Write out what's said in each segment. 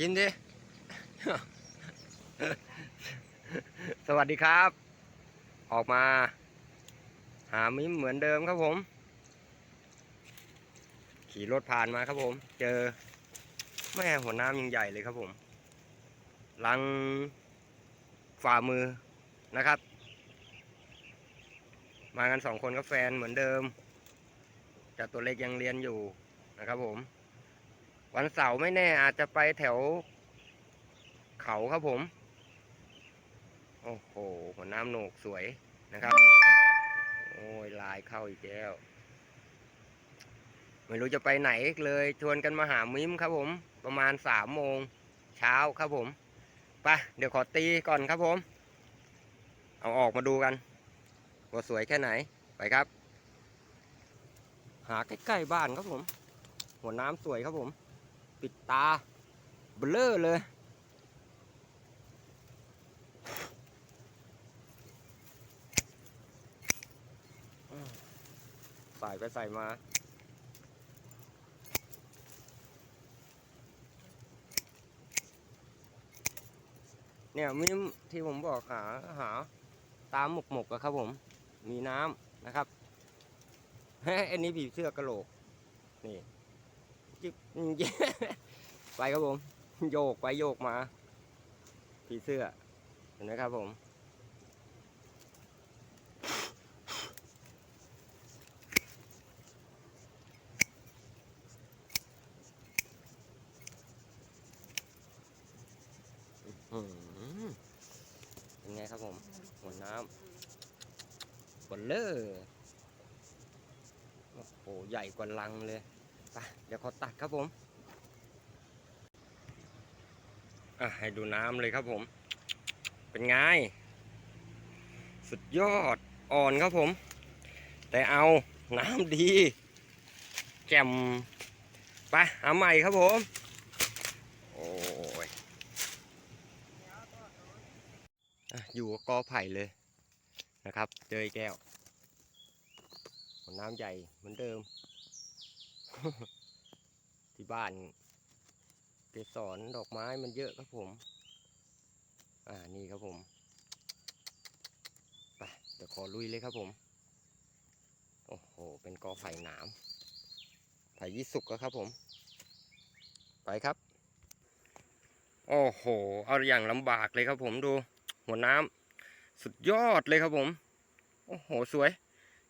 ยิ้มดิสวัสดีครับ ออกมา หามิมเหมือนเดิมครับผม ขี่รถผ่านมาครับผม เจอ แม่หัวน้ำยังใหญ่เลยครับผมลังฝ่ามือนะครับ มากันสองคนกับแฟนเหมือนเดิมแต่ตัวเล็กยังเรียนอยู่นะครับผม วันเสาร์ไม่แน่อาจจะไปแถว เขาครับผม โอ้โหหัวน้ำโหนกสวยนะครับ โอ้ยลายเข้าอีกแล้วไม่รู้จะไปไหนเลยชวนกันมาหามิมครับผม ประมาณสามโมงเช้าครับผมไปเดี๋ยวขอตีก่อนครับผม เอาออกมาดูกันว่าสวยแค่ไหนไปครับ หาใกล้ๆบ้านครับผม หัวน้ำสวยครับผม ปิดตา เบลอเลย ใส่ไปใส่มาเนี่ยมิมที่ผมบอกหาหาตามหมกหมกอะครับผม มีน้ำนะครับอันนี้ผีเสื้อกระโหลก นี่ จิ๊บไปครับผม โยกไปโยกมาผีเสื้อเห็นไหมครับผมเป็นไงครับผมหัวน้ำบนเลอร์โอ้โห ใหญ่กว่าลังเลย เดี๋ยวขาตัดครับผมอะให้ดูน้ำเลยครับผม เป็นไง สุดยอดอ่อนครับผม แต่เอาน้ำดีแจ่มไปหาใหม่ครับผม โอ้ยอยู่กับกอไผ่เลยนะครับเจอแก้วหัวน้ำใหญ่เหมือนเดิม ที่บ้านเกสรดอกไม้มันเยอะครับผม อ่านี่ครับผมไปเดี๋ยวขอลุยเลยครับผม โอ้โห เป็นกอไผ่หนามไผ่ยี่สุกอะครับผม ไปครับ โอ้โห เอาอย่างลำบากเลยครับผมดู หัวน้ำสุดยอดเลยครับผม โอ้โห สวย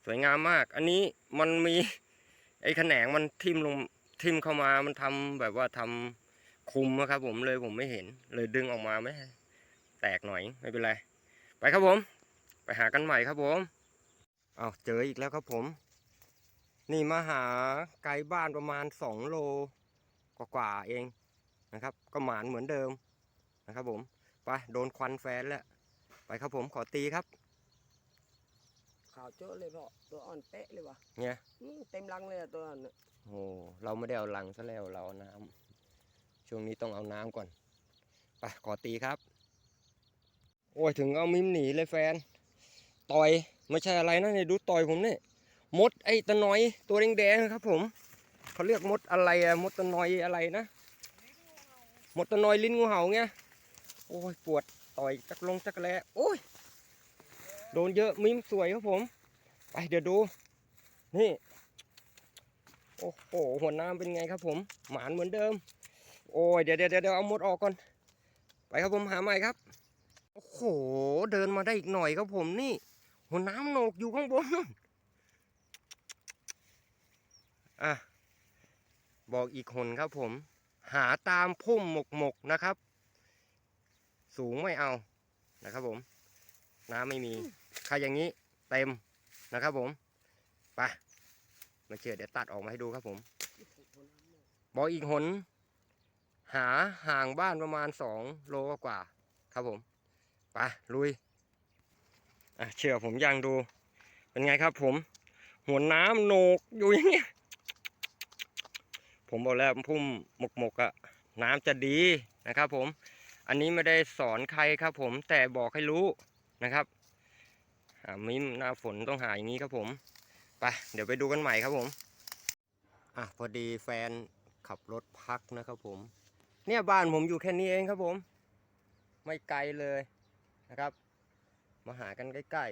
สวยงามมาก อันนี้มันมีไอ้แขนงมันทิ่มลง ทิ่มเข้ามามันทำแบบว่าทำคุมนะครับ ผมเลยผมไม่เห็น เลยดึงออกมาไม่ให้แตกหน่อยไม่เป็นไร ไปครับผม ไปหากันใหม่ครับผมเอาเจออีกแล้วครับผม นี่มาหาไกลบ้านประมาณสองโลกว่าๆเองนะครับ ก็หมานเหมือนเดิมนะครับ ผมไปโดนควันแฟนแล้วไปครับผมขอตีครับขาวเจอะเลยพ่อตัวอ่อนเป๊ะเลยวะเนี่ยอืมเต็มรังเลยอะตัวอ่อนน่ะ โอ้เราไม่ได้เอาลังซะแล้วเราเอาน้ำช่วงนี้ต้องเอาน้ำก่อนไปขอตีครับ โอ้ยถึงเอามิมหนีเลยแฟน ต่อยไม่ใช่อะไรนะเนี่ยดูต่อยผมเนี่ยมดไอ้ตะนอยตัวแดงๆครับ ผมเขาเรียกมดอะไรอะมดตะนอยอะไรนะมดตะนอยลิ้นงูเห่าไงโอ้ยปวดต่อยจักลงจักแล้โอ้ยโดนเยอะมิมสวยครับผม ไปเดี๋ยวดู นี่ โอ้โหหัวน้ำเป็นไงครับผมหมานเหมือนเดิม โอ้ยเดี๋ยวเดี๋ยวเดี๋ยวเอาหมดออกก่อน ไปครับผมหาใหม่ครับ โอ้โห เดินมาได้อีกหน่อยครับผมนี่ หัวน้ำโหนกอยู่ข้างบนนู่นอะบอกอีกคนครับผม หาตามพุ่มหมกหมกนะครับ สูงไม่เอานะครับผม น้ำไม่มีใครอย่างนี้เต็มนะครับผมไป ไม่เชื่อเดี๋ยวตัดออกมาให้ดูครับผมบอกอีกหน หาห่างบ้านประมาณสองโลกว่าครับผมไปลุยอะเชื่อผมยังดู เป็นไงครับ ผม หัวน้ำโหนกอยู่อย่างเงี้ยผมบอกแล้วพุ่มหมกหมกๆอะน้ำจะดีนะครับ ผม อันนี้ไม่ได้สอนใครครับ ผมแต่บอกให้รู้นะครับอ่ามิมหน้าฝนต้องหาอย่างนี้ครับผม ไปเดี๋ยวไปดูกันใหม่ครับผมอะพอดีแฟนขับรถพักนะครับผม เนี่ยบ้านผมอยู่แค่นี้เองครับผม ไม่ไกลเลยนะครับ มาหากันใกล้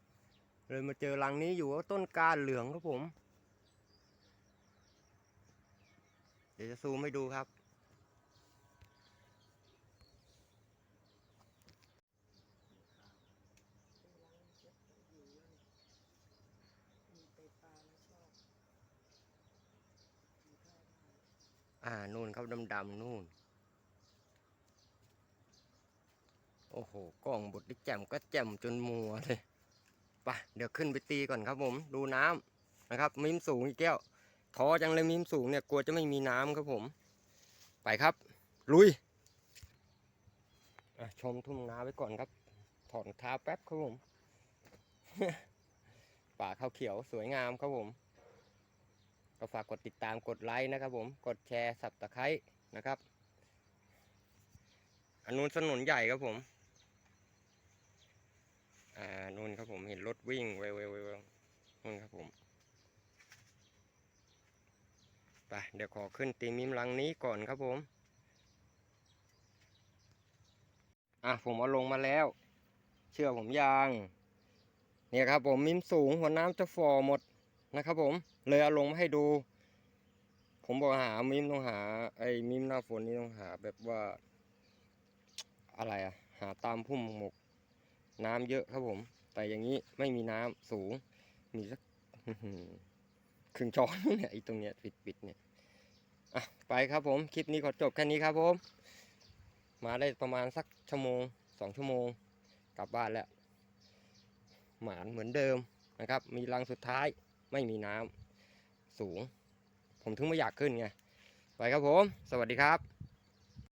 ๆ เลยมาเจอรังนี้อยู่ว่าต้นกาเหลืองครับผม เดี๋ยวจะซูมให้ดูครับ มีไปปลาแล้วชอบมีท่าทาง อ่านู่นครับดำๆนู่น โอ้โหกล้องบดได้แจ่มก็แจ่มจนมัวเลยไปเดี๋ยวขึ้นไปตีก่อนครับผม ดูน้ำนะครับ มิมสูงอีกแก้วท้อจังเลยมิมสูงเนี่ยกลัวจะไม่มีน้ำครับผม ไปครับ ลุยชมทุ่งนาไว้ก่อนครับ ถอดเท้าแป๊บครับผม ป่าข้าวเขียวสวยงามครับผม ก็ฝากกดติดตามกดไลค์นะครับผมกดแชร์สับตะไคร้นะครับ อันนู้นถนนใหญ่ครับผม อ่านู่นครับผมเห็นรถวิ่งเววเววนู่นครับผมไปเดี๋ยวขอขึ้นตีมิมลังนี้ก่อนครับผม อะผมเอาลงมาแล้ว เชื่อผมยังเนี่ยครับผมมิมสูงหัวน้ำจะฟอหมด นะครับผมเลยเอาลงมาให้ดู ผมบอกหามิมต้องหา ไอ้มิมหน้าฝนนี่ต้องหาแบบว่า อะไรอะหาตามพุ่มหมก น้ำเยอะครับผม แต่อย่างนี้ไม่มีน้ำสูง มีสักครึ่งช้อนเนี่ยไอ้ตรงเนี้ยปิดปิดๆเนี่ยอะไปครับผมคลิปนี้ขอจบแค่นี้ครับผม มาได้ประมาณสักชั่วโมงสองชั่วโมง กลับบ้านแล้วหมานเหมือนเดิมนะครับ มีรังสุดท้าย ไม่มีน้ำสูง ผมถึงไม่อยากขึ้นไง ไปครับผม สวัสดีครับ